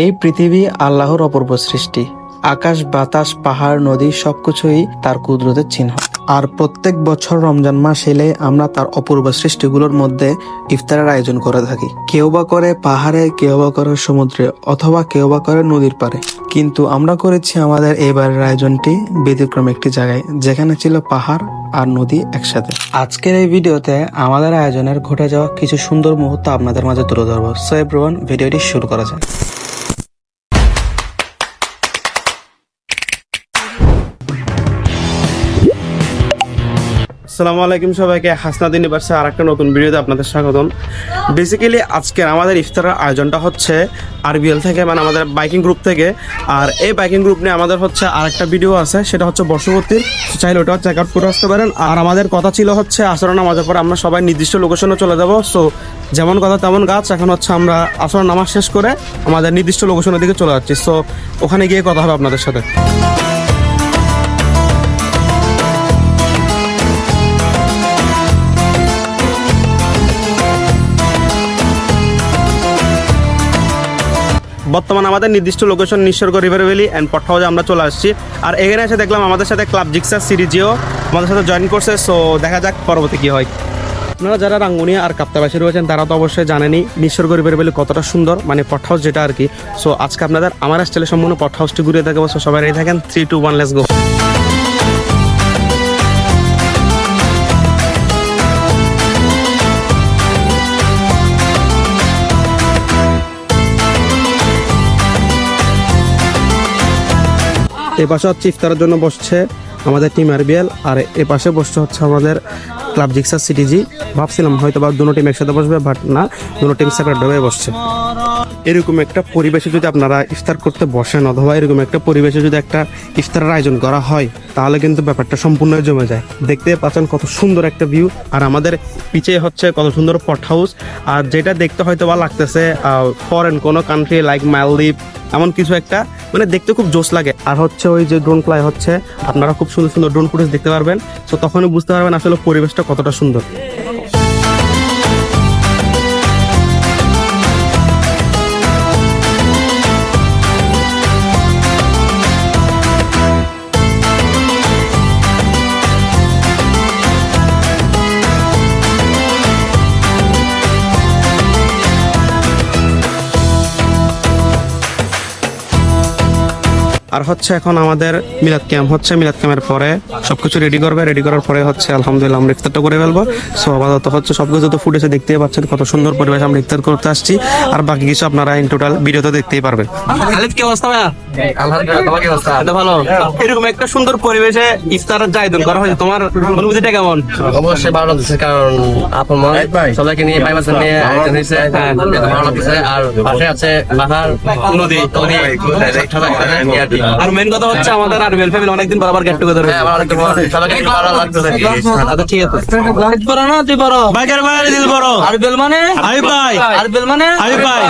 এই পৃথিবী আল্লাহর অপূর্ব সৃষ্টি। আকাশ, বাতাস, পাহাড়, নদী সবকিছুই তার কুদরতের চিহ্ন। আর প্রত্যেক বছর রমজান মাস এলে আমরা তার অপূর্ব সৃষ্টিগুলোর মধ্যে ইফতারের আয়োজন করে থাকি। কেউ বা করে পাহাড়ে, কেউ বা করে সমুদ্রে, অথবা কেউ বা করে নদীর পারে কিন্তু আমরা করেছি আমাদের এবারের আয়োজনটি ব্যতিক্রম একটি জায়গায়, যেখানে ছিল পাহাড় আর নদী একসাথে। আজকের এই ভিডিওতে আমাদের আয়োজনের ঘটে যাওয়া কিছু সুন্দর মুহূর্ত আপনাদের মাঝে তুলে ধরবো। সো এভরিওয়ান ভিডিওটি শুরু করা যায় আসসালামু আলাইকুম সবাইকে হাসনাদ ইউনিভার্সে আর একটা নতুন ভিডিওতে আপনাদের স্বাগতম। বেসিক্যালি আজকের আমাদের ইফতারের আয়োজনটা হচ্ছে আরবিএল থেকে মানে আমাদের বাইকিং গ্রুপ থেকে। আর এই বাইকিং গ্রুপ নিয়ে আমাদের হচ্ছে আরেকটা ভিডিও আছে, সেটা হচ্ছে বর্ষবর্তীর। চাইলে ওটাও চেক আউট করে আসতে পারেন। আর আমাদের কথা ছিল হচ্ছে আসর নামাজের পর আমরা সবাই নির্দিষ্ট লোকেশনে চলে যাব। সো যেমন কথা তেমন গাছ, এখন হচ্ছে আমরা আসর নামাজ শেষ করে আমাদের নির্দিষ্ট লোকেশনের দিকে চলে যাচ্ছি। সো ওখানে গিয়ে কথা হবে আপনাদের সাথে। বর্তমানে আমাদের নির্দিষ্ট location Nisarga river valley and pot হাউসে আমরা চলে আসছি। আর এখানে এসে দেখলাম আমাদের সাথে ক্লাব জিক্সার সিরিজেও আমাদের সাথে জয়েন করছে। সো দেখা যাক পরবর্তী কী হয়। আপনারা যারা রাঙ্গুনিয়া আর কাপ্তাবাসী রয়েছেন, তারা তো অবশ্যই জানেনি নিঃসর্গ রিভার ভ্যালি কতটা সুন্দর মানে পট হাউস যেটা আর কি। সো আজকে আপনাদের আমার স্টাইলে সম্পূর্ণ পট হাউসটি ঘুরে দেখাবো। সো সবাই থাকেন? Three two one let's go এ পাশে হচ্ছে ইফতারের জন্য বসছে আমাদের টিম আরবিএল আর এ পাশে বসছে হচ্ছে আমাদের ক্লাব জিক্সার সিটিজি ভাবছিলাম হয়তো বা দুটো টিম একসাথে বসবে বাট না, দুটো টিম সেপারেট হয়ে বসছে। এরকম একটা পরিবেশে যদি আপনারা ইফতার করতে বসেন, অথবা এরকম একটা পরিবেশে যদি একটা ইফতারের আয়োজন করা হয়, তাহলে কিন্তু ব্যাপারটা সম্পূর্ণ জমে যায়। দেখতে পাচ্ছেন কত সুন্দর একটা ভিউ আর আমাদের পিছে হচ্ছে কত সুন্দর পট হাউস আর যেটা দেখতে হয়তো বা লাগতেছে ফরেন কোনো কান্ট্রি লাইক মালদ্বীপ এমন কিছু একটা মানে দেখতে খুব জোশ লাগে। আর হচ্ছে ওই যে ড্রোন ফ্লাই হচ্ছে, আপনারা খুব সুন্দর সুন্দর ড্রোন ফুটেজ দেখতে পারবেন। তো তখনই বুঝতে পারবেন আসলে পরিবেশটা কতটা সুন্দর। আর হচ্ছে এখন আমাদের মিলাদ ক্যাম্প হচ্ছে মিলাদ ক্যাম্পের পরে সবকিছু রেডি করবে রেডি করার পরে হচ্ছে আলহামদুলিল্লাহ আমরা ইফতারটা করে ফেলব। সো আপাতত হচ্ছে সবকিছু তো ফুটেছে দেখতেই পাচ্ছেন কত সুন্দর পরিবেশ আমরা ইফতার করতে আসছি। আর বাকি কিছু আপনারা ইন টোটাল ভিডিওতে দেখতেই পারবেন খালিদ কি অবস্থা ভাইয়া? ভালো। এরকম একটা সুন্দর পরিবেশে ইফতারের আয়োজন করা হয়েছে তোমার অনুভূতিটা কেমন? অবশ্যই ভালো লাগছে কারণ আপন মন সবাইকে নিয়ে ভাই বাচ্চা নিয়ে আয়োজন হয়েছে হ্যাঁ, ভালো লাগছে। আর পাশে আছে পাহাড় নদী। নদী। আর মেন কথা হচ্ছে আমাদের আর ওয়েল ফ্যামিলি অনেকদিন পর গেট টুগেদার হ্যাঁ, আচ্ছা ঠিক আছে। লাইট পড়া না তুই পড়ো। বাইকের বাইরে দিল বড় আর বেল মানে আই ভাই আর বেল মানে আই ভাই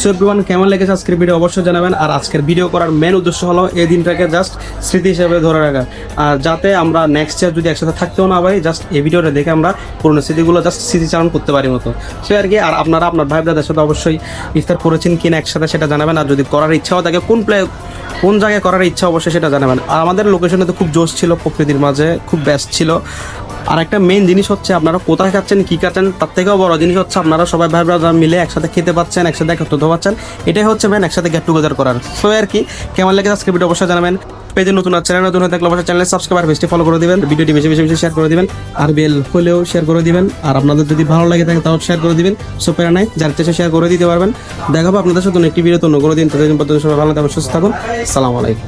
সো এভরিওয়ান কেমন লেগেছে আজকের ভিডিও অবশ্যই জানাবেন। আর আজকের ভিডিও করার মেন উদ্দেশ্য হলো এই দিনটাকে জাস্ট স্মৃতি হিসেবে ধরে রাখা। আর যাতে আমরা নেক্সট ইয়ার যদি একসাথে থাকতেও না পারি জাস্ট এই ভিডিওটা দেখে আমরা পুরনো স্মৃতিগুলো জাস্ট স্মৃতিচারণ করতে পারি মতো। সো আর কি আর আপনারা আপনার ভাই ব্রাদের সাথে অবশ্যই ইফতার করেছেন কিনা একসাথে সেটা জানাবেন। আর যদি করার ইচ্ছাও থাকে কোন প্লে কোন জায়গায় করার ইচ্ছা অবশ্যই সেটা জানাবেন। আর আমাদের লোকেশনে তো খুব জোশ ছিল প্রকৃতির মাঝে, খুব ব্যস্ত ছিল। আর একটা মেন জিনিস হচ্ছে আপনারা কোথায় খাচ্ছেন, কি খাচ্ছেন, তার থেকেও বড় জিনিস হচ্ছে আপনারা সবাই ভাই ব্রাদার মিলে একসাথে খেতে পাচ্ছেন, একসাথে একত্রিত পাচ্ছেন এটাই হচ্ছে মেন একসাথে গেট টুগেদার করার। সো আর কি, কেমন লেগে আজকে ভিডিও অবশ্যই জানাবেন। পেজে নতুন আর চ্যানেল নতুন হয়ে থাকলে অবশ্যই চ্যানেল সাবস্ক্রাইব আর ফলো করে দিবেন। ভিডিওটি বেশি বেশি বেশি শেয়ার করে দিবেন। আর বেল হলেও শেয়ার করে দিবেন। আর আপনাদের যদি ভালো লাগে থাকে তাও শেয়ার করে দিবেন। সো প্যারা নাই, যার চেষ্টা শেয়ার করে দিতে পারবেন। দেখাবো আপনাদের সাথে একটি ভিডিও তো, অন্য কোনো দিন। তাদের পর্যন্ত সবাই ভালো থাকুন, সুস্থ থাকুন। সালাম আলাইকুম।